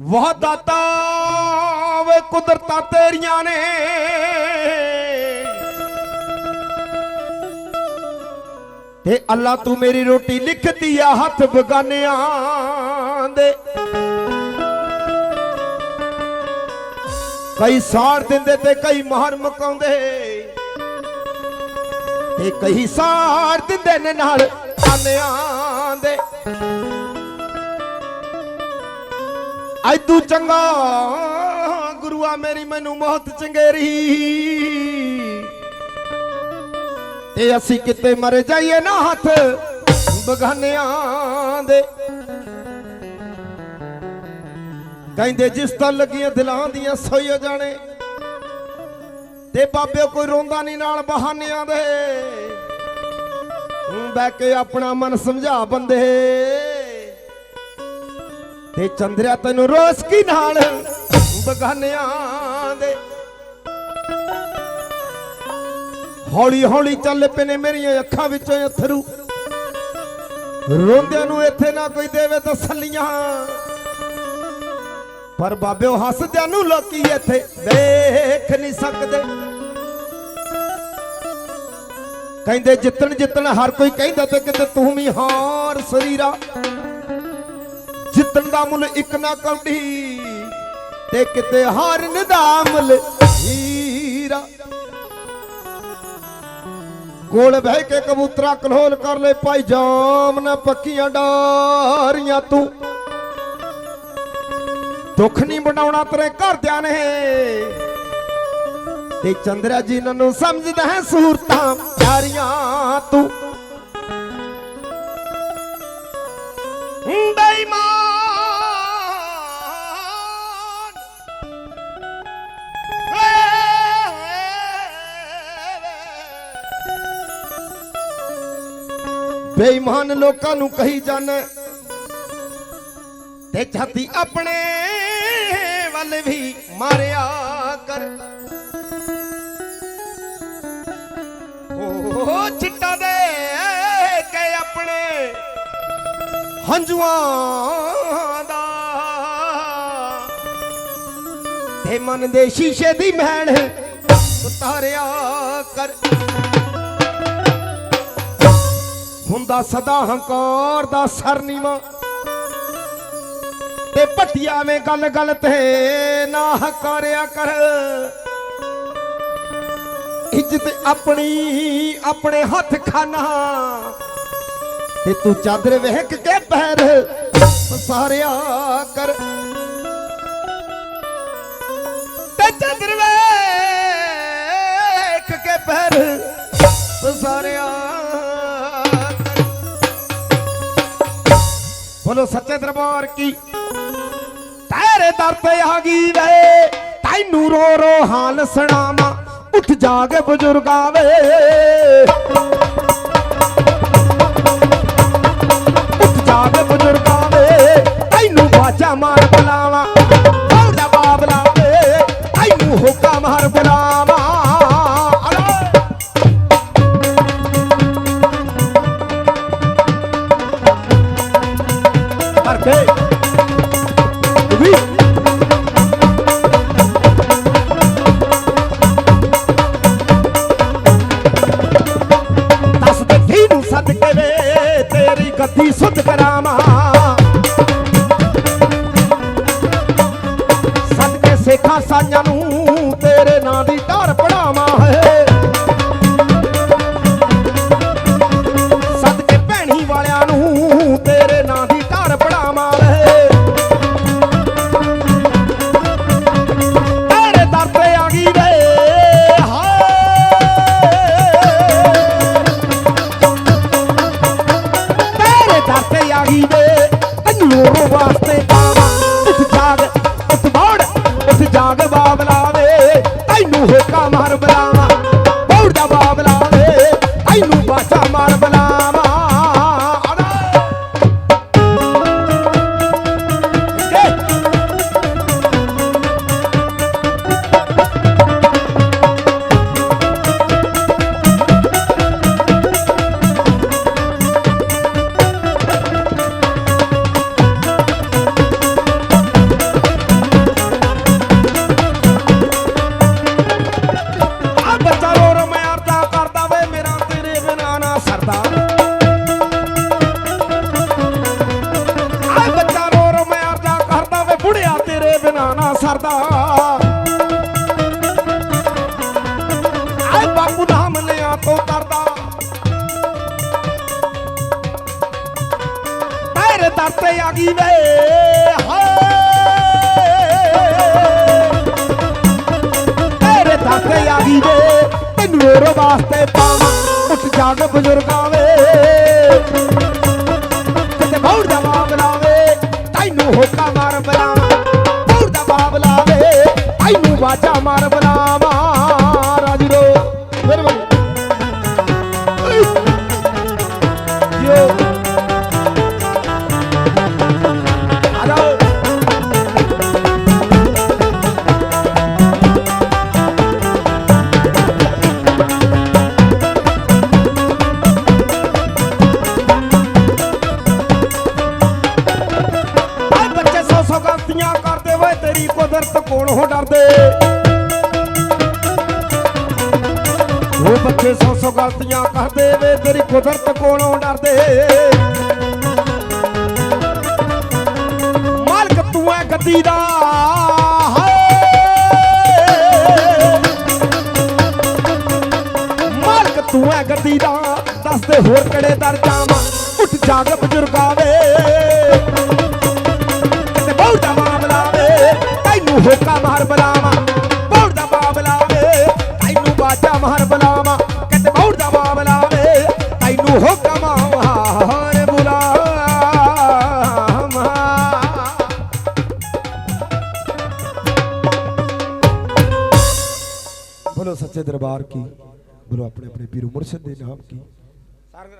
ਵਾਹ ਦਾਤਾ ਵੇ ਕੁਦਰਤਾਂ ਤੇਰੀਆਂ ਨੇ। ਤੇ ਅੱਲਾ ਤੂੰ ਮੇਰੀ ਰੋਟੀ ਲਿਖਦੀ ਆ ਹੱਥ ਬਗਾਨਿਆਂ ਦੇ। ਕਈ ਸਾੜ ਦਿੰਦੇ ਤੇ ਕਈ ਮਾਰ ਮਕਾਉਂਦੇ। ਤੇ ਕਈ ਸਾੜ ਦਿੰਦੇ ਨੇ ਨਾਲ ਆਨਿਆਂ ਦੇ। ਐ ਤੂੰ ਚੰਗਾ, ਗੁਰੂਆ ਮੇਰੀ ਮੈਨੂੰ ਬਹੁਤ ਚੰਗੇਰੀ। ਤੇ ਅਸੀਂ ਕਿਤੇ ਮਰ ਜਾਈਏ ਨਾ ਹੱਥ ਬਗਾਨਿਆਂ ਦੇ। ਕਹਿੰਦੇ ਜਿਸ ਤਾਂ ਲੱਗੀਆਂ ਦਿਲਾਂ ਦੀਆਂ ਸੋਈਓ ਜਾਣੇ, ਤੇ ਬਾਬਿਓ ਕੋਈ ਰੋਂਦਾ ਨਹੀਂ ਨਾਲ ਬਹਾਨਿਆਂ ਦੇ। ਬਹਿ ਕੇ ਆਪਣਾ ਮਨ ਸਮਝਾ ਬੰਦੇ। ਤੇ ਚੰਦਰਿਆ ਤੈਨੂੰ ਰੋਸਕੀ ਨਾਲ? ਬਗਾਨਿਆਂ ਦੇ। ਹੌਲੀ ਹੌਲੀ ਚੱਲ ਪਏ ਨੇ ਮੇਰੀਆਂ ਅੱਖਾਂ ਵਿੱਚੋਂ ਅਥਰੂ। ਰੋਂਦਿਆਂ ਨੂੰ ਇੱਥੇ ਨਾ ਕੋਈ ਦੇਵੇ ਤਸੱਲੀਆਂ ਪਰ ਬਾਬਿਓ ਹੱਸਦਿਆਂ ਨੂੰ ਲੋਕੀ ਇੱਥੇ ਵੇਖ ਨਹੀਂ ਸਕਦੇ। ਕਹਿੰਦੇ ਜਿੱਤਣ ਜਿੱਤਣ ਹਰ ਕੋਈ ਕਹਿੰਦਾ ਤੇ ਕਿਤੇ ਤੂੰ ਵੀ ਹਾਰ ਸਰੀਰਾ ਜਿੱਤਣ ਦਾ ਮੁੱਲ ਇੱਕ ਨਾ ਕੌਡੀ ਤੇ ਕਿਤੇ ਹਾਰਨ ਦਾ ਮੁੱਲ ਹੀਰਾ। ਕੋਲ ਬਹਿ ਕੇ ਕਬੂਤਰਾ ਕਲੋਲ ਕਰ ਲੈ ਭਾਈ, ਜਾਮ ਨਾ ਪੱਕੀਆਂ ਡਾਰੀਆਂ ਤੂੰ। ਦੁੱਖ ਨਹੀਂ ਬਣਾਉਣਾ ਤੇਰੇ ਘਰਦਿਆਂ ਨੇ। ਤੇ ਚੰਦਰਾ ਜੀ ਨੂੰ ਸਮਝਦਾ ਹੈ ਸੂਰਤਾਂ ਪਿਆਰੀਆਂ ਤੂੰ। ਬੇਈਮਾਨ ਲੋਕਾਂ ਨੂੰ ਕਹੀ ਜਾਣਾ ਤੇ ਛਾਤੀ ਆਪਣੇ ਵੱਲ ਵੀ ਮਾਰਿਆ ਕਰ। ਓ ਚਿੱਟਾ ਦੇ ਕੇ ਆਪਣੇ ਹੰਝੂਆਂ ਦਾ। ਤੇ ਮਨ ਦੇ ਸ਼ੀਸ਼ੇ ਦੀ ਮੈਣ ਉਤਾਰਿਆ ਕਰ। ਹੁੰਦਾ ਸਦਾ ਹੰਕਾਰ ਦਾ ਸਰਨੀਵਾ ਤੇ ਭੱਟੀਆਂ ਵਿੱਚ ਗੱਲ ਗੱਲ ਤੇ ਨਾ ਹਕਾਰਿਆ ਕਰ। ਇੱਜ਼ਤ ਆਪਣੀ ਆਪਣੇ ਹੱਥ ਖਾਨਾ। ਤੇ ਤੂੰ ਚਾਦਰ ਵੇਖ ਕੇ ਪੈਰ ਪਸਾਰਿਆ ਕਰ। ਤੇ ਚਾਦਰ ਵੇਖ ਕੇ ਪੈਰ ਪਸਾਰਿਆ ਬੋਲੋ ਸੱਚੇ ਦਰਬਾਰ ਕੀ? ਤੇਰੇ ਦਰ ਤੇ ਆ ਗਈ ਵੇ, ਤੈਨੂੰ ਰੋ ਰੋ ਹਾਲ ਸੁਣਾਵਾਂ, ਉੱਠ ਜਾਗ ਬਜ਼ੁਰਗਾ ਵੇ ਉੱਠ ਜਾਗ ਬਜ਼ੁਰਗਾ ਵੇ ਤੈਨੂੰ ਬਾਜਾ ਮਾਰ ਸੇਖਾਂ ਸਾਈਆਂ ਨੂੰ ਤੇਰੇ ਨਾਂ ਦੀ ਧਾਰ ਪੜਾਵਾਂ ਹੈ। ਸੱਦ ਭੈਣੀ ਵਾਲਿਆਂ ਨੂੰ ਤੇਰੇ ਨਾਂ ਦੀ ਧਾਰ ਪੜਾਵਾਂ ਹੈ। ਤੇਰੇ ਦਰ ਤੇ ਆ ਗਈ ਵੇ, ਹਾਏ। ਤੇਰੇ ਦਰ ਤੇ ਆ ਗਈ ਵੇ, ਤੈਨੂੰ ਵਾਸਤੇ ਆਵਾਂ। ਤੇਰੇ ਦਰ ਤੇ ਆ ਗਈ ਵੇ। ਤੇਰੇ ਦਰ ਤੇ ਆ ਗਈ ਵੇ। ਤੈਨੂੰ ਰੋ ਵਾਸਤੇ ਪਾਵਾਂ ਉੱਠ ਜਾਗ ਬਜ਼ੁਰਗਾਂ ਵੇ। ਕਿਤੇ ਬੌੜ ਦਾ ਬਾਬਲਾ ਵੇ ਤੈਨੂੰ ਹੋਕਾ ਮਾਰ ਬਲਾਵਾ ਬੌੜ ਦਾ ਬਾਬਲਾ ਵੇ ਤੈਨੂੰ ਵਾਜਾ ਮਾਰ ਕੁਦਰਤ ਕੋਲੋਂ ਡਰਦੇ। ਉਹ ਬੱਚੇ ਸੌ ਸੌ ਗਲਤੀਆਂ ਕਰਦੇ ਵੇ ਤੇਰੀ ਕੁਦਰਤ ਕੋਲੋਂ ਡਰਦੇ। ਮਾਲਕ ਤੂੰ ਐ ਗੱਦੀ ਦਾ ਮਾਲਕ ਤੂੰ ਐ ਗੱਦੀ ਦਾ, ਦੱਸਦੇ ਹੋਰ ਕਿਹੜੇ ਦਰ ਜਾਵਾਂ ਉੱਠ ਜਾਗ ਬਜ਼ੁਰਗਾ ਵੇ ਹੋਕਾ ਮਾਰ ਬਲਾਵਾ ਬੌੜ ਦਾ ਮਾਮਲਾ ਵੇ ਤੈਨੂੰ ਬਾਜਾ ਮਾਰ ਬਲਾਵਾ ਕਿਤੇ ਬੌੜ ਦਾ ਮਾਮਲਾ ਵੇ ਤੈਨੂੰ ਹੋਕਾ ਮਾਰ ਬੁਲਾਵਾ। ਬੋਲੋ ਸੱਚੇ ਦਰਬਾਰ ਕੀ, ਬੋਲੋ ਆਪਣੇ ਆਪਣੇ ਪੀਰ ਮੁਰਸ਼ਿਦ ਦੇ ਨਾਮ ਕੀ। ਸਾਰੰਗ